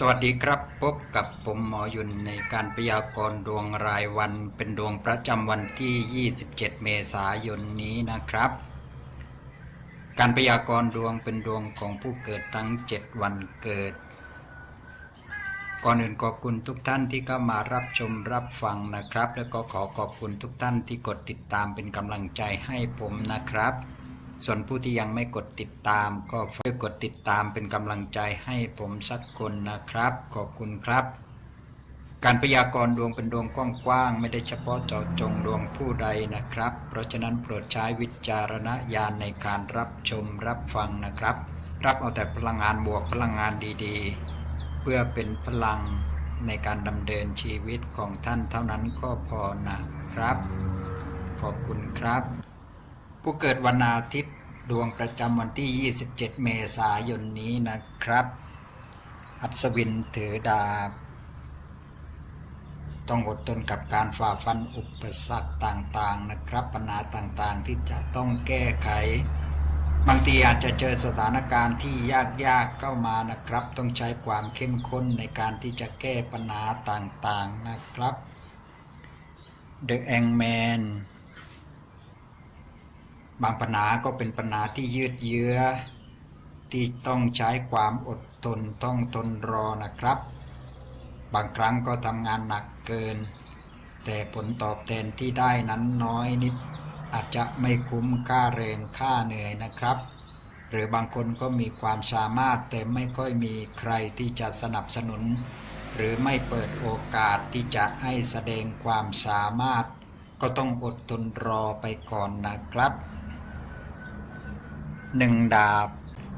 สวัสดีครับพบกับผมหมอยุนในการพยากรณ์ดวงรายวัน เป็นดวงประจำวันที่ 27 เมษายนนี้นะครับ การพยากรณ์ดวงเป็นดวงของผู้เกิดทั้ง 7 วันเกิด ก่อนอื่นขอบคุณทุกท่านที่เข้ามารับชมรับฟังนะครับ แล้วก็ขอขอบคุณทุกท่านที่กดติดตามเป็นกำลังใจให้ผมนะครับ ส่วนผู้ที่ยังไม่กดติดตาม ก็ช่วยกดติดตามเป็นกำลังใจให้ผมสักคนนะครับ ขอบคุณครับ การพยากรณ์ดวงเป็นดวงกว้างๆไม่ได้เฉพาะเจาะจงดวงผู้ใดนะครับ เพราะฉะนั้นโปรดใช้วิจารณญาณในการรับชมรับฟังนะครับ รับเอาแต่พลังงานบวกพลังงานดีๆ เพื่อเป็นพลังในการดำเนินชีวิตของท่านเท่านั้นก็พอนะครับ ขอบคุณครับ ผู้เกิดวันอาทิตย์ดวงประจำวันที่ 27 เมษายนนี้นะครับ อัศวินถือดาบ ต้องอดทนกับการฝ่าฟันอุปสรรคต่างๆนะครับ ปัญหาต่างๆที่จะต้องแก้ไข บางทีอาจจะเจอสถานการณ์ที่ยากๆเข้ามานะครับ ต้องใช้ความเข้มข้นในการที่จะแก้ปัญหาต่างๆนะครับ The Hangman บางปัญหาก็เป็นปัญหาที่ยืดเยื้อ ที่ต้องใช้ความอดทนต้องทนรอนะครับ บางครั้งก็ทำงานหนักเกิน แต่ผลตอบแทนที่ได้นั้นน้อยนิด อาจจะไม่คุ้มค่าแรงค่าเหนื่อยนะครับ หรือบางคนก็มีความสามารถแต่ไม่ค่อยมีใครที่จะสนับสนุน หรือไม่เปิดโอกาสที่จะให้แสดงความสามารถ ก็ต้องอดทนรอไปก่อนนะครับ หนึ่งดาบ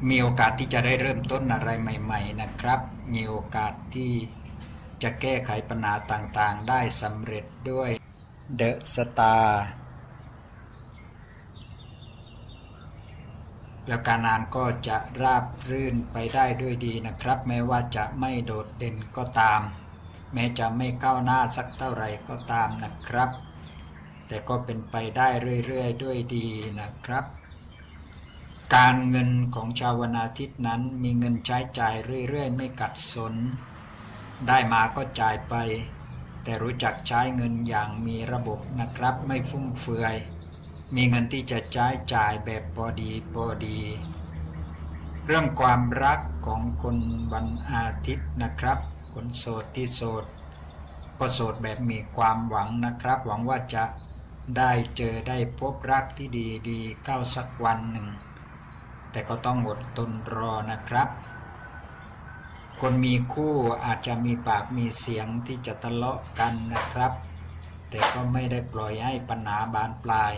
มีโอกาสที่จะได้เริ่มต้นอะไรใหม่ ๆ นะครับ มีโอกาสที่จะแก้ไขปัญหาต่างๆ ได้สำเร็จด้วยเดอะสตาร์แล้วการงานก็จะราบรื่นไปได้ด้วยดีนะครับ แม้ว่าจะไม่โดดเด่นก็ตาม แม้จะไม่ก้าวหน้าสักเท่าไหร่ก็ตามนะครับ แต่ก็เป็นไปได้เรื่อยๆด้วยดีนะครับ การเงินของชาววนาทิตย์นั้นมีเงินใช้จ่ายเรื่อยๆ ไม่กัดสน ได้มาก็จ่ายไป แต่รู้จักใช้เงินอย่างมีระบบนะครับไม่ฟุ่มเฟือย มีเงินที่จะใช้จ่ายแบบพอดีพอดี เรื่องความรักของคนวันอาทิตย์นะครับ คนโสดที่โสด ก็โสดแบบมีความหวังนะครับ หวังว่าจะได้เจอได้พบรักที่ดีดีๆเข้าสักวันหนึ่ง แต่ก็ต้องอดทนรอนะครับ คนมีคู่อาจจะมีปากมีเสียงที่จะทะเลาะกันนะครับ แต่ก็ไม่ได้ปล่อยให้ปัญหาบานปลาย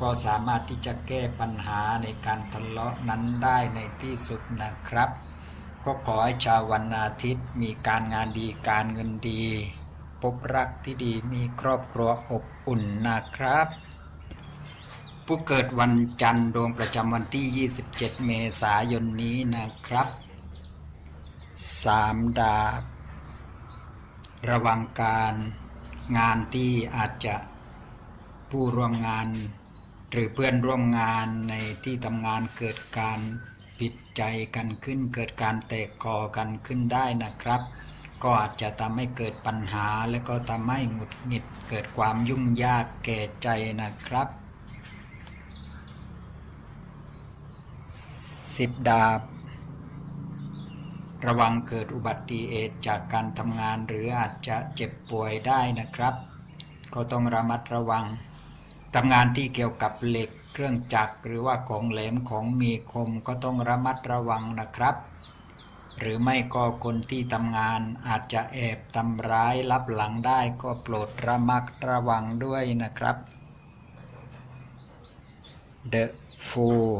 ก็สามารถที่จะแก้ปัญหาในการทะเลาะนั้นได้ในที่สุดนะครับ ก็ขอให้ชาววันอาทิตย์มีการงานดีการเงินดี พบรักที่ดีมีครอบครัวอบอุ่นนะครับ ผู้เกิดวันจันทร์ดวงประจำวันที่ 27 เมษายนนี้นะครับสามดาบระวังการงานที่อาจจะผู้ร่วมงาน หรือเพื่อนร่วมงานในที่ทำงานเกิดการผิดใจกันขึ้น เกิดการแตกคอกันขึ้นได้นะครับ ก็อาจจะทำให้เกิดปัญหา และก็ทำให้หงุดหงิดเกิดความยุ่งยากแก่ใจนะครับ สิบดาบ ระวังเกิดอุบัติเหตุจากการทำงานหรืออาจจะเจ็บป่วยได้นะครับ ก็ต้องระมัดระวังทำงานที่เกี่ยวกับเหล็กเครื่องจักรหรือว่าของแหลมของมีคมก็ต้องระมัดระวังนะครับ หรือไม่ก็คนที่ทำงานอาจจะแอบทำร้ายลับหลังได้ก็โปรดระมัดระวังด้วยนะครับ The Fool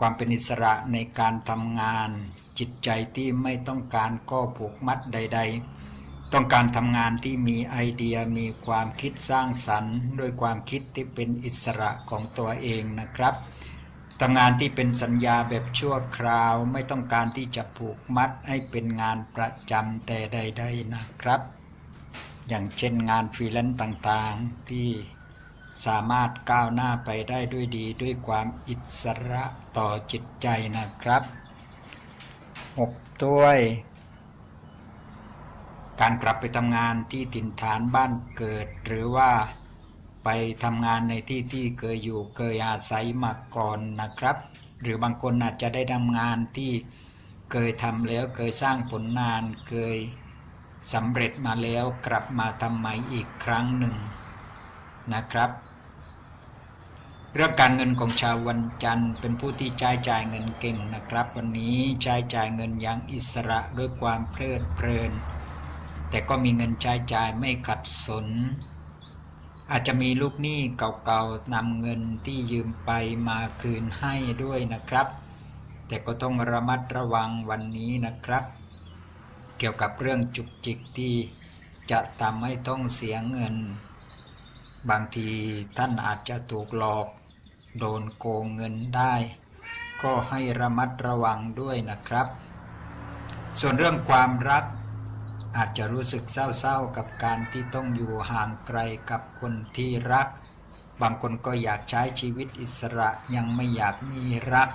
ความเป็นอิสระในการทำงาน จิตใจที่ไม่ต้องการก็ผูกมัดใด ๆ ต้องการทำงานที่มีไอเดียมีความคิดสร้างสรรค์ด้วยความคิดที่เป็นอิสระของตัวเองนะครับทำงานที่เป็นสัญญาแบบชั่วคราวไม่ต้องการที่จะผูกมัดให้เป็นงานประจำแต่ใด ๆนะครับ อย่างเช่นงานฟรีแลนซ์ต่างๆที่ สามารถก้าวหน้าไปได้ด้วยดีด้วยความอิสระต่อจิตใจนะครับหกด้วย การกลับไปทำงานที่ถิ่นฐานบ้านเกิด หรือว่าไปทำงานในที่ที่เคยอยู่เคยอาศัยมาก่อนนะครับ หรือบางคนอาจจะได้ทำงานที่เคยทำแล้วเคยสร้างผลงานเคยสำเร็จมาแล้วกลับมาทำใหม่อีกครั้งหนึ่งนะครับ เรื่องการเงินของชาววันจันทร์เป็นผู้ที่ใช้จ่ายเงินเก่งนะครับ วันนี้ใช้จ่ายเงินอย่างอิสระด้วยความเพลิดเพลิน แต่ก็มีเงินใช้จ่ายไม่ขัดสน อาจจะมีลูกหนี้เก่าๆนำเงินที่ยืมไปมาคืนให้ด้วยนะครับ แต่ก็ต้องระมัดระวังวันนี้นะครับ เกี่ยวกับเรื่องจุกจิกที่จะทำให้ต้องเสียเงิน บางทีท่านอาจจะถูกหลอก โดนโกงเงินได้ ก็ให้ระมัดระวังด้วยนะครับ ส่วนเรื่องความรัก อาจจะรู้สึกเศร้าๆกับการที่ต้องอยู่ห่างไกลกับคนที่รัก บางคนก็อยากใช้ชีวิตอิสระยังไม่อยากมีรัก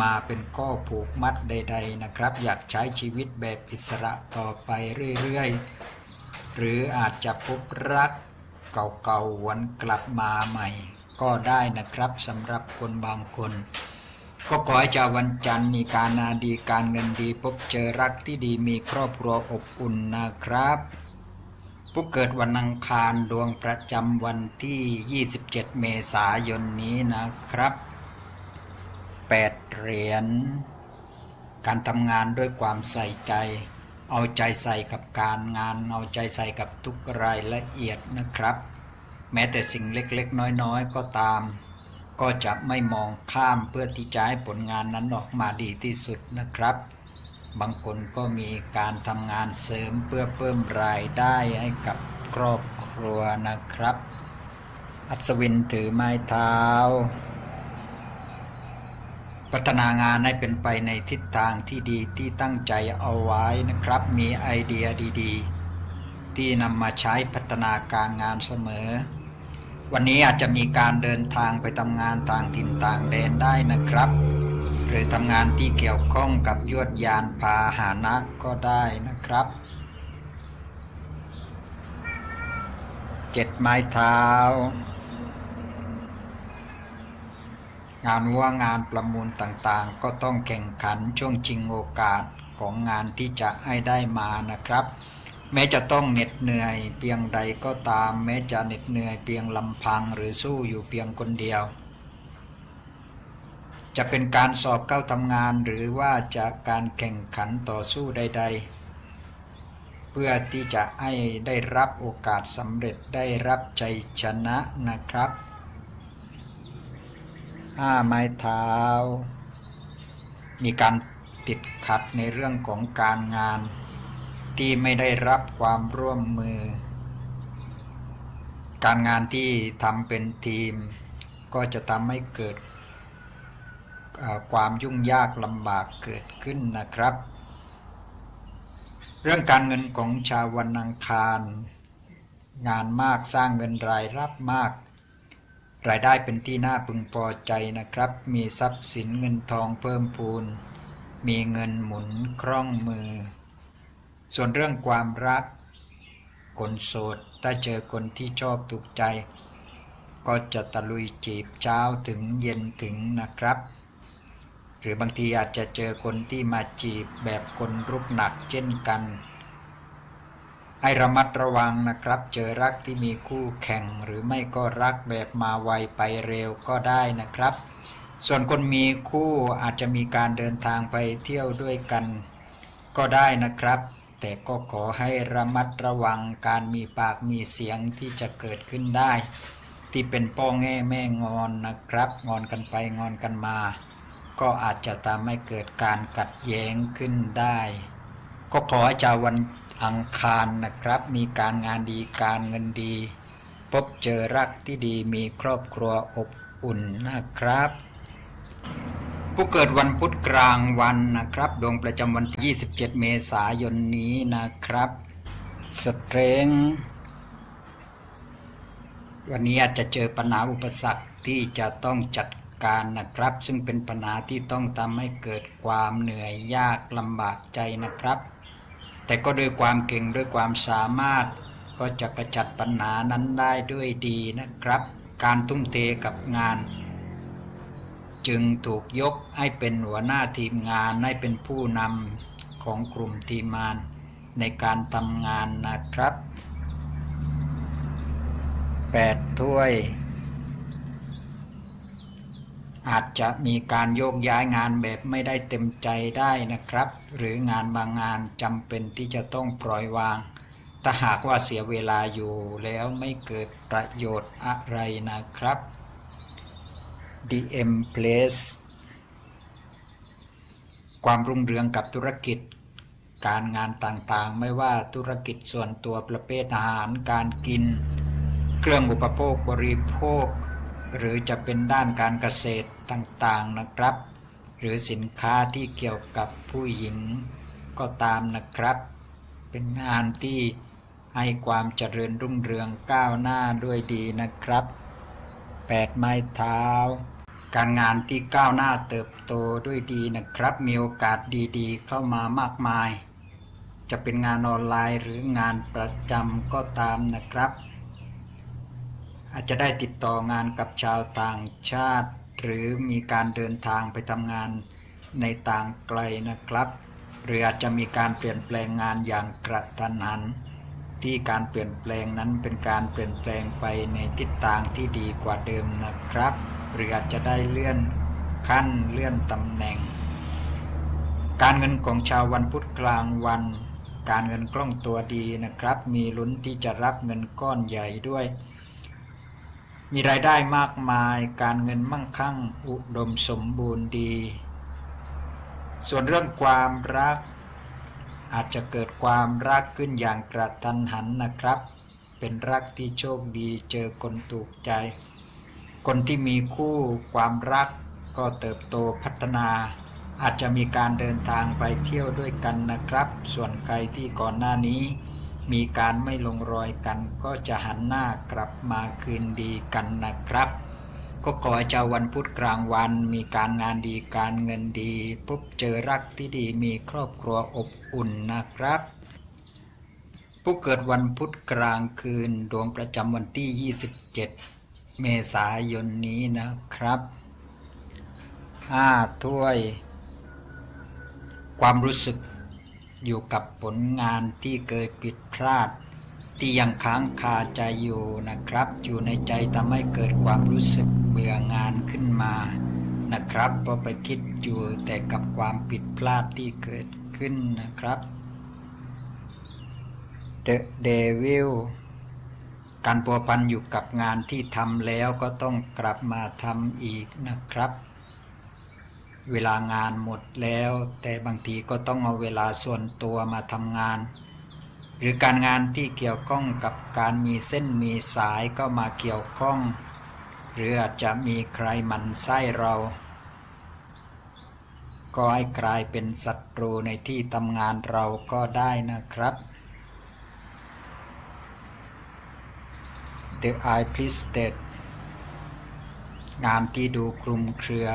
มาเป็นข้อผูกมัดใด ๆนะครับ อยากใช้ชีวิตแบบอิสระต่อไปเรื่อยๆ หรืออาจจะพบรักเก่าๆวนกลับมาใหม่ ก็ได้นะครับสำหรับคนบางคน ก็ขอให้ชาววันจันทร์มีการงาดีการเงินดีพบเจอรักที่ดีมีครอบครัวอบอุ่นนะครับ ผู้เกิดวันอังคารดวงประจำวันที่ 27 เมษายนนี้นะครับ 8 เหรียญการทำงานด้วยความใส่ใจ เอาใจใส่กับการงาน เอาใจใส่กับทุกรายละเอียดนะครับ แม้แต่สิ่งเล็กๆ น้อยๆ ก็ตาม ก็จะไม่มองข้ามเพื่อที่จะให้ผลงานนั้นออกมาดีที่สุดนะครับ บางคนก็มีการทำงานเสริมเพื่อเพิ่มรายได้ให้กับครอบครัวนะครับ อัศวินถือไม้เท้า พัฒนางานให้เป็นไปในทิศทางที่ดีที่ตั้งใจเอาไว้นะครับ มีไอเดียดี ๆ ที่นำมาใช้พัฒนาการงานเสมอ วันนี้อาจจะมีการเดินทางไปทำงานต่างถิ่นต่างแดนได้นะครับ หรือทำงานที่เกี่ยวข้องกับยวดยานพาหานะก็ได้นะครับเจ็ดไม้เท้างานว่างานประมูลต่างๆ ก็ต้องแข่งขันช่วงชิงโอกาสของงานที่จะให้ได้มานะครับ แม้จะต้องเหน็ดเหนื่อยเพียงใดก็ตาม แม้จะเหน็ดเหนื่อยเพียงลำพังหรือสู้อยู่เพียงคนเดียว จะเป็นการสอบเข้าทำงานหรือว่าจะการแข่งขันต่อสู้ใด ๆ เพื่อที่จะให้ได้รับโอกาสสำเร็จได้รับใจชนะนะครับห้าไม้เท้า มีการติดขัดในเรื่องของการงาน ที่ไม่ได้รับความร่วมมือ การงานที่ทำเป็นทีม ก็จะทำให้เกิดความยุ่งยากลำบากเกิดขึ้นนะครับ เรื่องการเงินของชาววันอังคาร งานมากสร้างเงินรายรับมาก รายได้เป็นที่น่าพึงพอใจนะครับ มีทรัพย์สินเงินทองเพิ่มพูน มีเงินหมุนคล่องมือ ส่วนเรื่องความรัก คนโสดถ้าเจอคนที่ชอบถูกใจ ก็จะตะลุยจีบเช้าถึงเย็นถึงนะครับ หรือบางทีอาจจะเจอคนที่มาจีบแบบคนรุกหนักเช่นกันให้ระมัดระวังนะครับ เจอรักที่มีคู่แข่งหรือไม่ก็รักแบบมาไวไปเร็วก็ได้นะครับ ส่วนคนมีคู่อาจจะมีการเดินทางไปเที่ยวด้วยกันก็ได้นะครับ แต่ก็ขอให้ระมัดระวังการมีปากมีเสียงที่จะเกิดขึ้นได้ ที่เป็นป้องแง่แม่งอนนะครับ งอนกันไปงอนกันมา ก็อาจจะทำให้เกิดการกัดแย้งขึ้นได้ ก็ขอให้ชาววันอังคารนะครับ มีการงานดีการเงินดี พบเจอรักที่ดีมีครอบครัวอบอุ่นนะครับ ผู้เกิดวันพุธกลางวันนะครับ ดวงประจำวันที่ 27 เมษายนนี้นะครับสเตรงวันนี้อาจจะเจอปัญหาอุปสรรคที่จะต้องจัดการนะครับ ซึ่งเป็นปัญหาที่ต้องทำให้เกิดความเหนื่อยยากลำบากใจนะครับ แต่ก็ด้วยความเก่งด้วยความสามารถ ก็จะกระจัดปัญหานั้นได้ด้วยดีนะครับ การทุ่มเทกับงาน จึงถูกยกให้เป็นหัวหน้าทีมงานให้เป็นผู้นำของกลุ่มทีมงานในการทำงานนะครับ 8 ถ้วย อาจจะมีการโยกย้ายงานแบบไม่ได้เต็มใจได้นะครับ หรืองานบางงานจำเป็นที่จะต้องปล่อยวางถ้าหากว่าเสียเวลาอยู่แล้วไม่เกิดประโยชน์อะไรนะครับ DM Place ความรุ่งเรืองกับธุรกิจ การงานต่างๆ ไม่ว่าธุรกิจส่วนตัวประเภทอาหารการกิน เครื่องอุปโภคบริโภค หรือจะเป็นด้านการเกษตรต่างๆนะครับ หรือสินค้าที่เกี่ยวกับผู้หญิงก็ตามนะครับ เป็นงานที่ให้ความเจริญรุ่งเรืองก้าวหน้าด้วยดีนะครับ 8 ไม้เท้า การงานที่ก้าวหน้าเติบโตด้วยดีนะครับ มีโอกาสดีๆ เข้ามามากมาย จะเป็นงานออนไลน์หรืองานประจำก็ตามนะครับ อาจจะได้ติดต่องานกับชาวต่างชาติ หรือมีการเดินทางไปทำงานในต่างไกลนะครับ หรืออาจจะมีการเปลี่ยนแปลงงานอย่างกระทันหัน ที่การเปลี่ยนแปลงนั้นเป็นการเปลี่ยนแปลงไปในทิศทางที่ดีกว่าเดิมนะครับ หรืออาจจะได้เลื่อนขั้นเลื่อนตำแหน่ง การเงินของชาววันพุธกลางวัน การเงินคล่องตัวดีนะครับ มีลุ้นที่จะรับเงินก้อนใหญ่ด้วย มีรายได้มากมาย การเงินมั่งคั่ง อุดมสมบูรณ์ดี ส่วนเรื่องความรัก อาจจะเกิดความรักขึ้นอย่างกระทันหันนะครับ เป็นรักที่โชคดีเจอคนถูกใจ คนที่มีคู่ความรักก็เติบโตพัฒนา อาจจะมีการเดินทางไปเที่ยวด้วยกันนะครับ ส่วนใครที่ก่อนหน้านี้ มีการไม่ลงรอยกันก็จะหันหน้ากลับมาคืนดีกันนะครับ ก็ขอให้เจ้าวันพุธกลางวัน มีการงานดีการเงินดี พบเจอรักที่ดีมีครอบครัวอบอุ่นนะครับ ผู้เกิดวันพุธกลางคืนดวงประจำวันที่ 27 เมษายนนี้นะครับห้าถ้วย ความรู้สึกอยู่กับผลงานที่เคยผิดพลาดที่ยังค้างคาใจอยู่นะครับ อยู่ในใจทำให้เกิดความรู้สึก เบื่องานขึ้นมานะครับเพราะไปคิดอยู่แต่กับความผิดพลาดที่เกิดขึ้นนะครับ The Devil การพัวพันอยู่กับงานที่ทำแล้วก็ต้องกลับมาทำอีกนะครับ เวลางานหมดแล้ว แต่บางทีก็ต้องเอาเวลาส่วนตัวมาทำงาน หรือการงานที่เกี่ยวข้องกับการมีเส้นมีสายก็มาเกี่ยวข้อง หรืออาจจะมีใครมันไส้เรา ก็ให้กลายเป็นศัตรูในที่ทำงานเราก็ได้นะครับ The Eye Please State งานที่ดูคลุมเครือ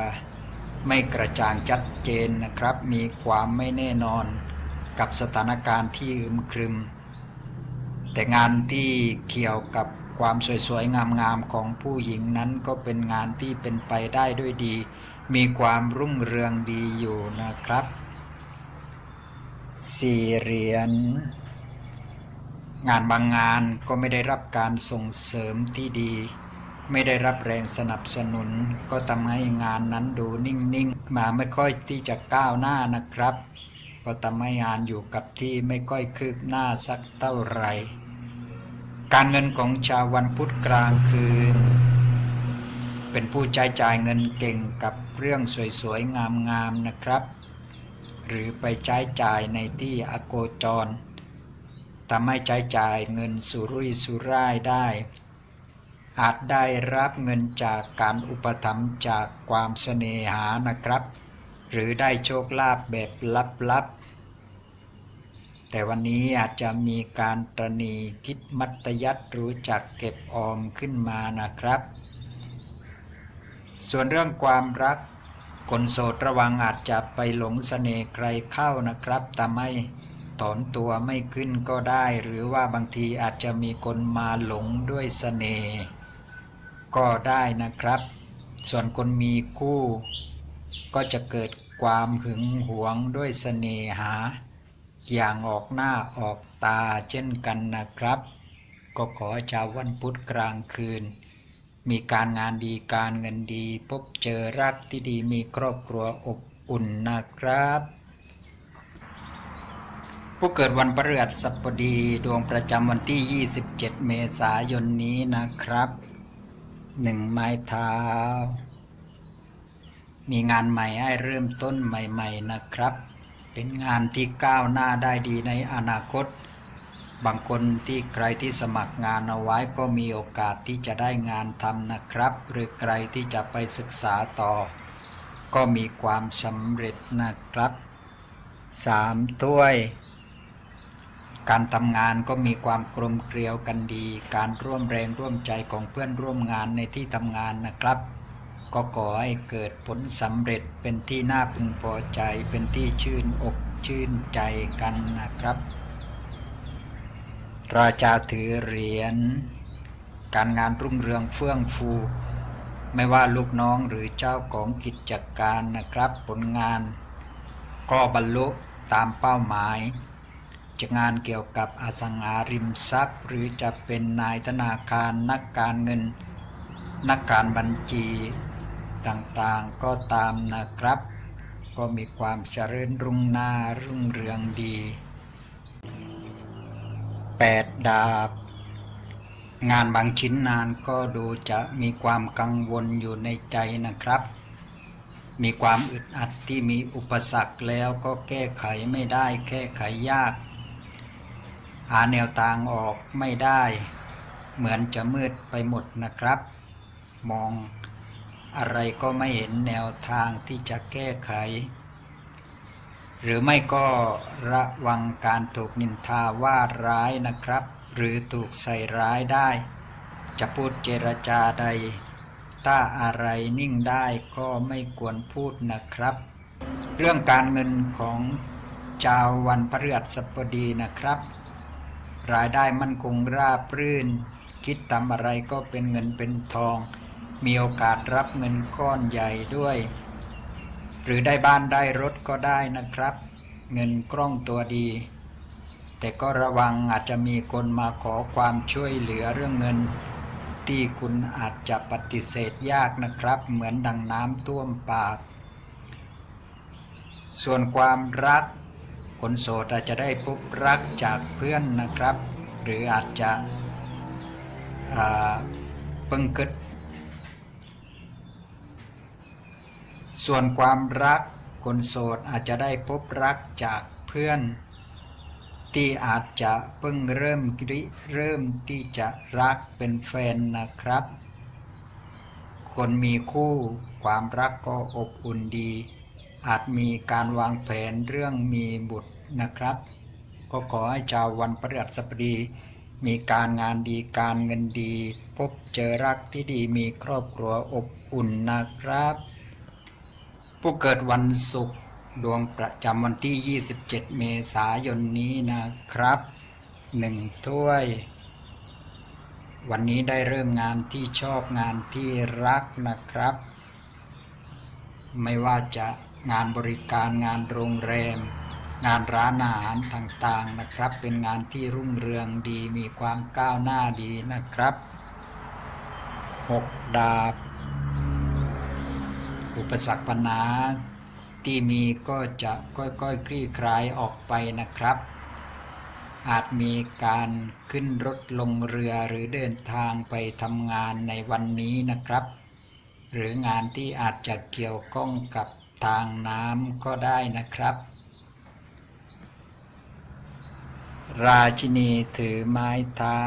ไม่กระจ่างชัดเจนนะครับ มีความไม่แน่นอนกับสถานการณ์ที่อึมครึม แต่งานที่เกี่ยวกับ ความสวยๆ งามๆ ของผู้หญิงนั้นก็เป็นงานที่เป็นไปได้ด้วยดี มีความรุ่งเรืองดีอยู่นะครับสี่เหรียญงานบางงานก็ไม่ได้รับการส่งเสริมที่ดี ไม่ได้รับแรงสนับสนุน ก็ทำให้งานนั้นดูนิ่งๆ มาไม่ค่อยที่จะก้าวหน้านะครับ ก็ทำให้งานอยู่กับที่ไม่ค่อยคืบหน้าสักเท่าไหร่ การเงินของชาววันพุธกลางคืน เป็นผู้ใช้จ่ายเงินเก่งกับเรื่องสวยๆ งามๆนะครับ หรือไปใช้จ่ายในที่อโกจรทำให้ใช้จ่ายเงินสุรุ่ยสุร่ายได้ อาจได้รับเงินจากการอุปถัมภ์จากความเสน่หานะครับ หรือได้โชคลาภแบบลับๆ แต่วันนี้อาจจะมีการตรณีคิดมัตยัดรู้จักเก็บออมขึ้นมานะครับ ส่วนเรื่องความรักคนโสดระวังอาจจะไปหลงเสน่ห์ใครเข้านะครับแต่ไม่ถอนตัวไม่ขึ้นก็ได้ หรือว่าบางทีอาจจะมีคนมาหลงด้วยเสน่ห์ก็ได้นะครับ ส่วนคนมีคู่ ก็จะเกิดความหึงหวงด้วยเสน่หา อย่างออกหน้าออกตาเช่นกันนะครับ ก็ขอชาววันพุธกลางคืน มีการงานดีการเงินดี พบเจอรักที่ดีมีครอบครัวอบอุ่นนะครับ ผู้เกิดวันพฤหัสบดีดวงประจำวันที่ 27 เมษายนนี้นะครับหนึ่งไม้เท้า มีงานใหม่ให้เริ่มต้นใหม่ ๆนะครับ เป็นงานที่ก้าวหน้าได้ดีในอนาคต บางคนที่ใครที่สมัครงานเอาไว้ก็มีโอกาสที่จะได้งานทำนะครับ หรือใครที่จะไปศึกษาต่อ ก็มีความสำเร็จนะครับสามถ้วย การทำงานก็มีความกลมเกลียวกันดี การร่วมแรงร่วมใจของเพื่อนร่วมงานในที่ทำงานนะครับ ก็ขอให้เกิดผลสำเร็จเป็นที่น่าพึงพอใจเป็นที่ชื่นอกชื่นใจกันนะครับ ราชาถือเหรียญการงานรุ่งเรืองเฟื่องฟู ไม่ว่าลูกน้องหรือเจ้าของกิจการนะครับ ผลงาน ก็บรรลุตามเป้าหมาย จะงานเกี่ยวกับอสังหาริมทรัพย์ หรือจะเป็นนายธนาคารนักการเงิน นักการบัญชี ต่างๆก็ตามนะครับ ก็มีความเจริญรุ่งน้ารุ่งเรืองดีแปดดาบ งานบางชิ้นนานก็ดูจะมีความกังวลอยู่ในใจนะครับ มีความอึดอัดที่มีอุปสรรคแล้วก็แก้ไขไม่ได้แก้ไขยาก หาแนวทางออกไม่ได้ เหมือนจะมืดไปหมดนะครับ มอง อะไรก็ไม่เห็นแนวทางที่จะแก้ไข หรือไม่ก็ระวังการถูกนินทาว่าร้ายนะครับ หรือถูกใส่ร้ายได้ จะพูดเจรจาใด ถ้าอะไรนิ่งได้ก็ไม่ควรพูดนะครับ เรื่องการเงินของชาววันพฤหัสบดีนะครับ รายได้มั่นคงราบรื่น คิดทำอะไรก็เป็นเงินเป็นทอง มีโอกาสรับเงินก้อนใหญ่ด้วย หรือได้บ้านได้รถก็ได้นะครับ เงินกล้องตัวดี แต่ก็ระวังอาจจะมีคนมาขอความช่วยเหลือเรื่องเงิน ที่คุณอาจจะปฏิเสธยากนะครับ เหมือนดังน้ำท่วมปาก ส่วนความรักคนโสดอาจจะได้พบรักจากเพื่อนนะครับ หรืออาจจะเพิ่งเกิด ส่วนความรักคนโสดอาจจะได้พบรักจากเพื่อน ที่อาจจะเพิ่งเริ่มริเริ่มที่จะรักเป็นแฟนนะครับ คนมีคู่ความรักก็อบอุ่นดี อาจมีการวางแผนเรื่องมีบุตรนะครับ ก็ขอให้ชาววันพฤหัสบดีมีการงานดีการเงินดี พบเจอรักที่ดีมีครอบครัวอบอุ่นนะครับ ผู้เกิดวันศุกร์ดวงประจำวันที่ 27 เมษายนนี้นะครับหนึ่งถ้วย วันนี้ได้เริ่มงานที่ชอบงานที่รักนะครับ ไม่ว่าจะงานบริการงานโรงแรม งานร้านอาหารต่างๆนะครับ เป็นงานที่รุ่งเรืองดีมีความก้าวหน้าดีนะครับหกดาบ อุปสรรคปัญหาที่มีก็จะค่อยๆคลี่คลายออกไปนะครับ อาจมีการขึ้นรถลงเรือหรือเดินทางไปทำงานในวันนี้นะครับ หรืองานที่อาจจะเกี่ยวข้องกับทางน้ำก็ได้นะครับ ราชินีถือไม้เท้า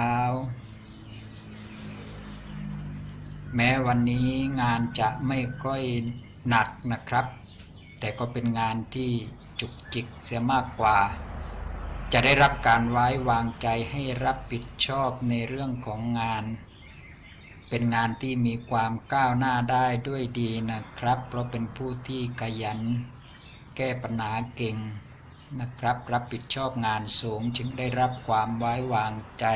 แม้วันนี้งานจะไม่ค่อยหนักนะครับ แต่ก็เป็นงานที่จุกจิกเสียมากกว่า จะได้รับการไว้วางใจให้รับผิดชอบในเรื่องของงาน เป็นงานที่มีความก้าวหน้าได้ด้วยดีนะครับ เพราะเป็นผู้ที่ขยัน แก้ปัญหาเก่งนะครับ รับผิดชอบงานสูงจึงได้รับความไว้วางใจ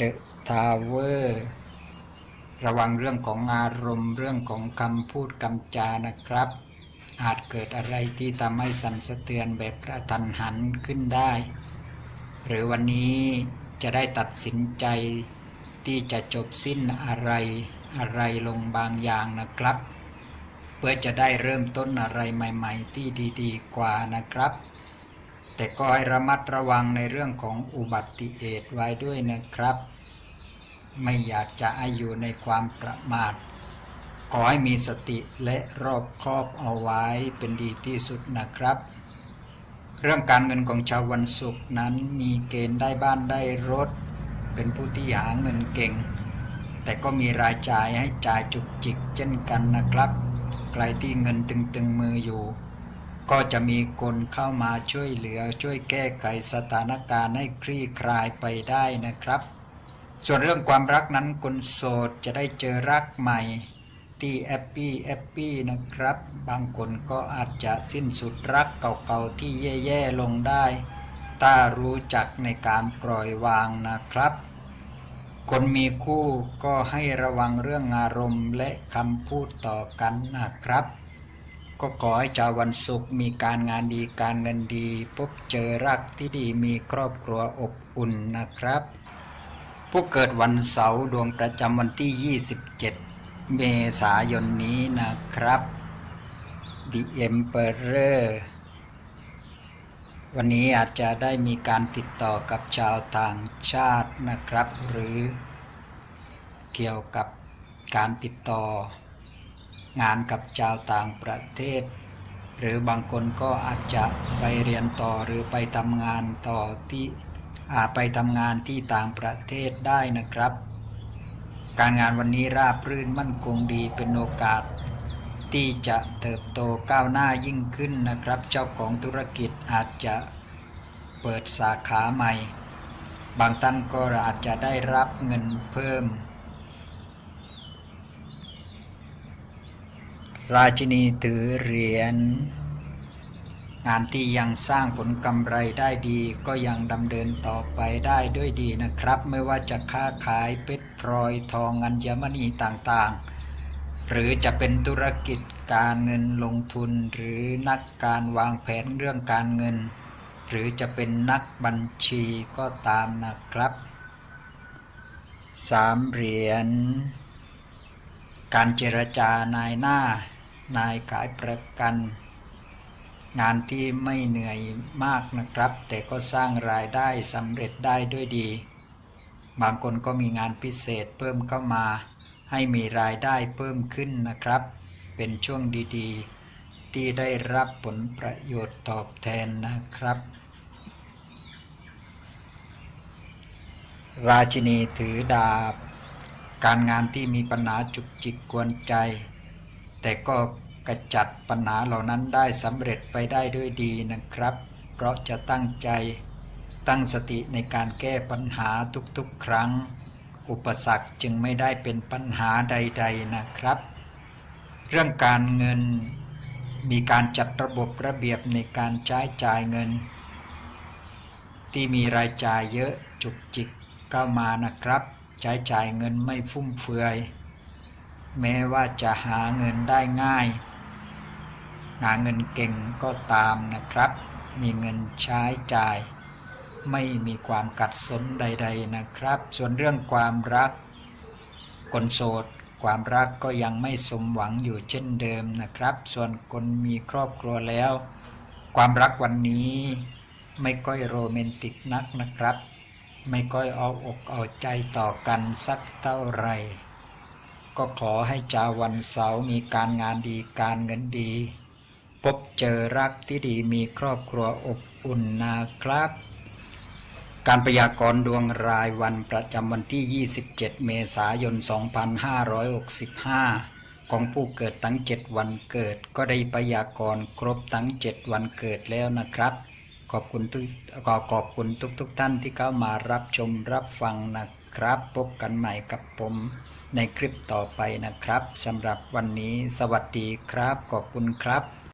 The Tower ระวังเรื่องของอารมณ์เรื่องของคำพูดคำจานะครับ อาจเกิดอะไรที่ทำให้สั่นสะเทือนแบบกระทันหันขึ้นได้ หรือวันนี้จะได้ตัดสินใจที่จะจบสิ้นอะไรอะไรลงบางอย่างนะครับ เพื่อจะได้เริ่มต้นอะไรใหม่ ๆ ที่ดีๆ กว่านะครับ แต่ก็ให้ระมัดระวังในเรื่องของอุบัติเหตุไว้ด้วยนะครับ ไม่อยากจะให้อยู่ในความประมาท ขอให้มีสติและรอบครอบเอาไว้เป็นดีที่สุดนะครับ เรื่องการเงินของชาววันศุกร์นั้นมีเกณฑ์ได้บ้านได้รถ เป็นผู้ที่หาเงินเก่ง แต่ก็มีรายจ่ายให้จ่ายจุกจิกเช่นกันนะครับ ใครที่เงินตึงๆมืออยู่ก็จะมีคนเข้ามาช่วยเหลือช่วยแก้ไขสถานการณ์ให้คลี่คลายไปได้นะครับ ส่วนเรื่องความรักนั้นคนโสดจะได้เจอรักใหม่ที่แอปปี้แอปปี้นะครับ บางคนก็อาจจะสิ้นสุดรักเก่าๆที่แย่ๆลงได้ ถ้ารู้จักในการปล่อยวางนะครับ คนมีคู่ก็ให้ระวังเรื่องอารมณ์และคำพูดต่อกันนะครับ ก็ขอให้ชาววันศุกร์มีการงานดีการเงินดี พบเจอรักที่ดีมีครอบครัวอบอุ่นนะครับ ผู้เกิดวันเสาร์ดวงประจำวันที่ 27 เมษายนนี้นะครับ The Emperor วันนี้อาจจะได้มีการติดต่อกับชาวต่างชาตินะครับ หรือเกี่ยวกับการติดต่อ งานกับชาวต่างประเทศ หรือบางคนก็อาจจะไปเรียนต่อหรือไปทำงานต่อที่ ไปทำงานที่ต่างประเทศได้นะครับ การงานวันนี้ราบรื่นมั่นคงดีเป็นโอกาส ที่จะเติบโตก้าวหน้ายิ่งขึ้นนะครับ เจ้าของธุรกิจอาจจะเปิดสาขาใหม่ บางท่านก็อาจจะได้รับเงินเพิ่ม ราชินีถือเหรียญ งานที่ยังสร้างผลกำไรได้ดีก็ยังดำเนินต่อไปได้ด้วยดีนะครับ ไม่ว่าจะค้าขายเพชรพลอยทองอัญมณีต่างๆ หรือจะเป็นธุรกิจการเงินลงทุนหรือนักการวางแผนเรื่องการเงิน หรือจะเป็นนักบัญชีก็ตามนะครับสามเหรียญการเจรจานายหน้านายขายประกัน งานที่ไม่เหนื่อยมากนะครับ แต่ก็สร้างรายได้สำเร็จได้ด้วยดี บางคนก็มีงานพิเศษเพิ่มเข้ามา ให้มีรายได้เพิ่มขึ้นนะครับ เป็นช่วงดีๆ ที่ได้รับผลประโยชน์ตอบแทนนะครับ ราชินีถือดาบ การงานที่มีปัญหาจุกจิกกวนใจ แต่ก็ กระจัดปัญหาเหล่านั้นได้สำเร็จไปได้ด้วยดีนะครับ เพราะจะตั้งใจตั้งสติในการแก้ปัญหาทุกๆ ครั้ง อุปสรรคจึงไม่ได้เป็นปัญหาใด ๆนะครับ เรื่องการเงินมีการจัดระบบระเบียบในการใช้จ่ายเงิน ที่มีรายจ่ายเยอะจุกจิกเข้ามานะครับ ใช้จ่ายเงินไม่ฟุ่มเฟือย แม้ว่าจะหาเงินได้ง่าย หาเงินเก่งก็ตามนะครับ มีเงินใช้จ่าย ไม่มีความกัดสนใด ๆนะครับ ส่วนเรื่องความรักคนโสดความรักก็ยังไม่สมหวังอยู่เช่นเดิมนะครับ ส่วนคนมีครอบครัวแล้ว ความรักวันนี้ไม่ค่อยโรแมนติกนักนะครับ ไม่ค่อยเอาอกเอาใจต่อกันสักเท่าไหร่ก็ขอให้ชาววันเสาร์มีการงานดีการเงินดี พบเจอรักที่ดีมีครอบครัวอบอุ่นนะครับ การพยากรณ์ดวงรายวันประจำวันที่ 27 เมษายน 2565 ของผู้เกิดทั้ง 7 วันเกิด ก็ได้พยากรณ์ครบทั้ง 7 วันเกิดแล้วนะครับ ขอบคุณทุกขอขอบคุณทุกๆทท่านที่เข้ามารับชมรับฟังนะครับ พบกันใหม่กับผมในคลิปต่อไปนะครับสำหรับวันนี้สวัสดีครับ ขอบคุณครับ